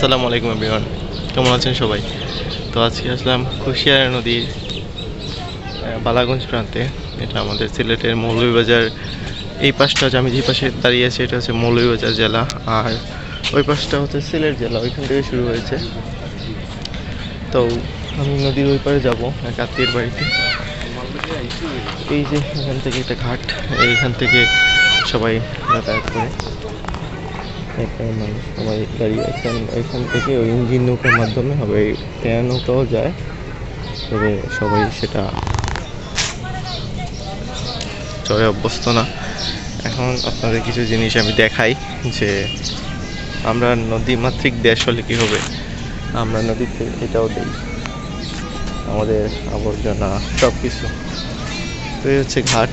আসসালামু আলাইকুম এভরিওয়ান। কেমন আছেন সবাই? তো আজকে আসলাম কুশিয়ারা নদীর বালাগঞ্জ প্রান্তে। এটা আমাদের সিলেটের মৌলভীবাজার। এই পাশটা আমি যে পাশে দাঁড়িয়ে আছি, এটা হচ্ছে মৌলভীবাজার জেলা। আর ওই পাশটা হচ্ছে সিলেট জেলা, ওইখান থেকে শুরু হয়েছে। তো আমি নদীর ওই পারে যাব, এক আত্মীয়ের বাড়িতে। এই যে এখান থেকে একটা ঘাট, এইখান থেকে সবাই যাতায়াত করে। এখানে মানুষ সবাই দাঁড়িয়ে এখান এখান থেকে ওই ইঞ্জিন নৌকার মাধ্যমে হবে। তেরা নৌকাও যায়। তবে সবাই সেটা চড়ে অভ্যস্ত না। এখন আপনাদের কিছু জিনিস আমি দেখাই যে আমরা নদীমাতৃক দেশ হলে কী হবে? আমরা নদীতে এটাও দিই আমাদের আবর্জনা সব কিছু তো এই হচ্ছে ঘাট।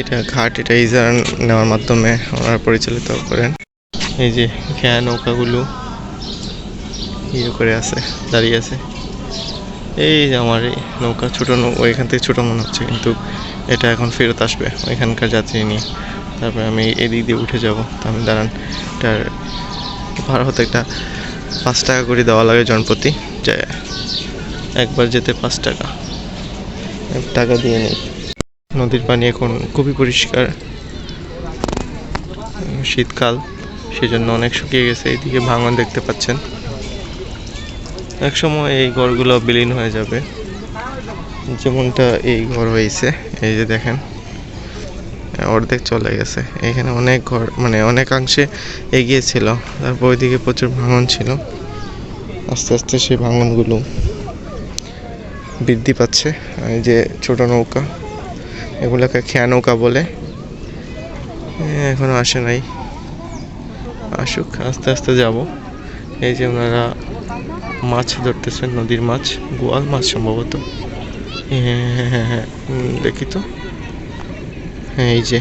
এটা ঘাট, এটা ইজারা নেওয়ার মাধ্যমে ওনারা পরিচালিত করেন। এই যে খেয়া নৌকাগুলো ইয়ে করে আছে, দাঁড়িয়ে আছে। এই যে আমার এই নৌকা ছোটো নৌকা ওইখান থেকে ছোটো মনে হচ্ছে, কিন্তু এটা এখন ফেরত আসবে ওইখানকার যাত্রী নিয়ে। তারপরে আমি এদিক দিয়ে উঠে যাব। তো আমি দাঁড়ান, এটার ভাড়া হতে একটা পাঁচ টাকা করে দেওয়া লাগে জনপ্রতি। যে একবার যেতে পাঁচ টাকা। টাকা দিয়ে নেই। নদীর পানি এখন খুবই পরিষ্কার। শীতকাল, সেজন্য অনেক শুকিয়ে গেছে এইদিকে ভাঙন দেখতে পাচ্ছেন। এক সময় এই ঘরগুলো বিলীন হয়ে যাবে। যেমনটা এই ঘর হয়েছে, এই যে দেখেন, অর্ধেক চলে গেছে। এখানে অনেক ঘর মানে অনেকাংশে এগিয়ে ছিল, তারপর ওইদিকে প্রচুর ভাঙন ছিল। আস্তে আস্তে সেই ভাঙনগুলো বৃদ্ধি পাচ্ছে, এই যে ছোট নৌকা। এগুলোকে খেয়া নৌকা বলে। এ, এখনও আসে নাই। আসুক আস্তে আস্তে যাব। এই যে ওনারা মাছ ধরতেছেন নদীর মাছ গোয়াল মাছ সম্ভবত। হ্যাঁ হ্যাঁ হ্যাঁ হ্যাঁ দেখি তো। হ্যাঁ এই যে।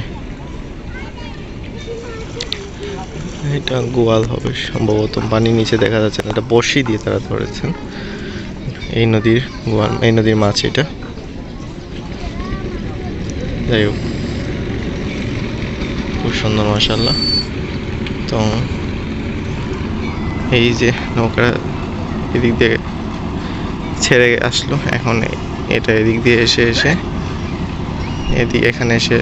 এটা গোয়াল হবে সম্ভবত পানির নিচে দেখা যাচ্ছে না এটা বড়শি দিয়ে তারা ধরেছেন। এই নদীর গোয়াল এই নদীর মাছ এটা। যাই হোক খুব সুন্দর মাসাল্লাহ তো এই যে নৌকা এদিক দিয়ে ছেড়ে আসলো, এখন এটা এদিক দিয়ে এসে এসে এদিক এখানে এসে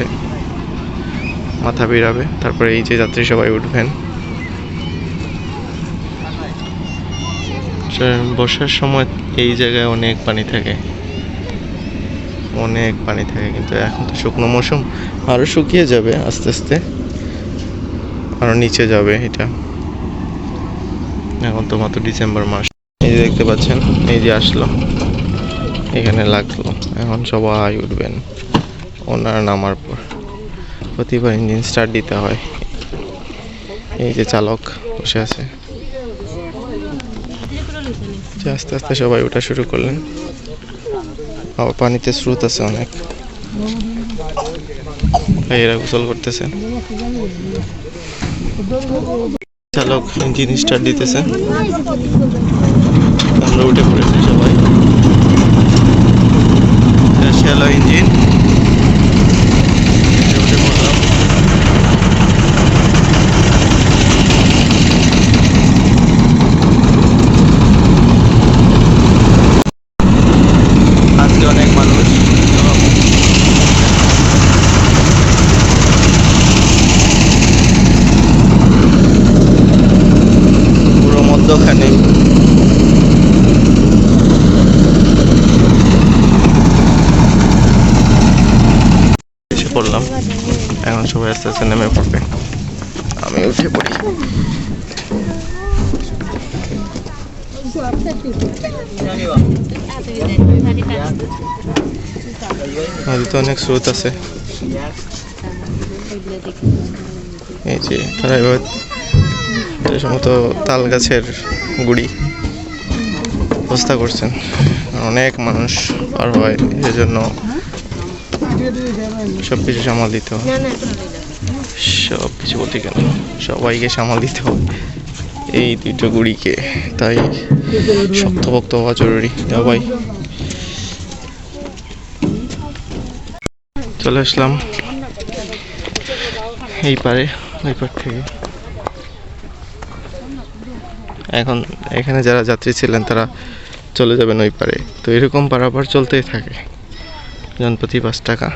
মাথা বিড়াবে তারপরে এই যে যাত্রী সবাই উঠবেন। বর্ষার সময় এই জায়গায় অনেক পানি থাকে। অনেক পানি থাকে, কিন্তু এখন তো শুকনো মৌসুম আরও শুকিয়ে যাবে আস্তে আস্তে। আরও নিচে যাবে এটা। এখন তো মাত্র ডিসেম্বর মাস। এই যে দেখতে পাচ্ছেন, এই যে আসলো, এখানে লাগল। এখন সবাই উঠবেন, ওনার নামার পর। প্রতিবার ইঞ্জিন স্টার্ট দিতে হয়। এই যে চালক বসে আছে। আস্তে আস্তে সবাই ওঠা শুরু করলেন। আবার পানিতে স্রোত আছে অনেক। ভাইয়েরা গোসল করতেছে। চালক ইঞ্জিন স্টার্ট দিতেছে। আমরা উঠে পড়েছি সবাই। শ্যালো ইঞ্জিন উঠে পড়লাম আজকে অনেক মানুষ এসে পড়লাম। এখন সবাই আস্তে আস্তে নেমে পড়বে। আমি উঠে পড়ি। নদীতে অনেক স্রোত আছে। এই যে তারা এবার সম্ভবত তাল গাছের গুড়ি। ব্যবস্থা করছেন। অনেক মানুষ পার হয় সেজন্য সব কিছু সামাল দিতে হয়। সব কিছু বলতে কেন সবাইকে সামাল দিতে হবে এই দুটো গুড়িকে, তাই শক্তভক্ত হওয়া জরুরি। সবাই চলে আসলাম এই পারে, ওই পার থেকে। এখন এখানে যারা যাত্রী ছিলেন, তারা চলে যাবেন ওই পারে। তো এরকম পারাপার চলতেই থাকে। জনপ্রতি পাঁচ টাকা।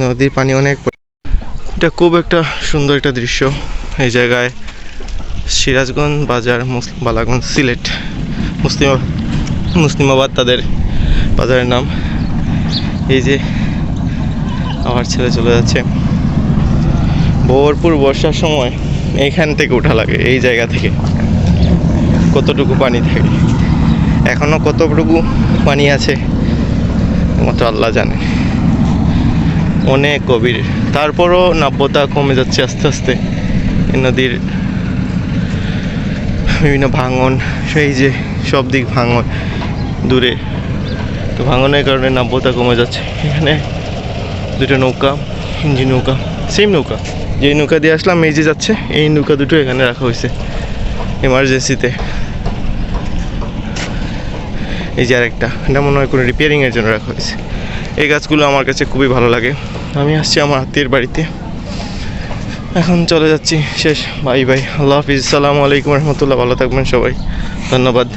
নদীর পানি অনেক এটা খুব একটা সুন্দর একটা দৃশ্য। এই জায়গায় সিরাজগঞ্জ বাজার বালাগঞ্জ সিলেট, মুসলিম মুসলিমাবাদ তাদের বাজারের নাম। এই যে আমার ছেলে চলে যাচ্ছে। ভরপুর বর্ষার সময় এইখান থেকে ওঠা লাগে, এই জায়গা থেকে। কতটুকু পানি থাকে? এখনও কতটুকু পানি আছে? মাত্র আল্লাহ জানে। অনেক গভীর। তারপরও নাব্যতা কমে যাচ্ছে আস্তে আস্তে। নদীর বিভিন্ন ভাঙন, সেই যে সব দিক ভাঙন দূরে। তো ভাঙনের কারণে নাব্যতা কমে যাচ্ছে। এখানে দুটো নৌকা ইঞ্জিন নৌকা সেম নৌকা। যেই নৌকা দিয়ে আসলাম, এই যে যাচ্ছে, এই নৌকা দুটো এখানে রাখা হয়েছে এমার্জেন্সিতে এই যে আরেকটা, এটা মনে হয় কোনো রিপেয়ারিংয়ের জন্য রাখা হয়েছে। এই গাছগুলো আমার কাছে খুবই ভালো লাগে। আমি আসছি আমার আত্মীয়ের বাড়িতে। এখন চলে যাচ্ছি, শেষ। Bye bye. আল্লাহ হাফিজ। সালামু আলাইকুম রহমতুল্লাহ। ভালো থাকবেন সবাই। ধন্যবাদ।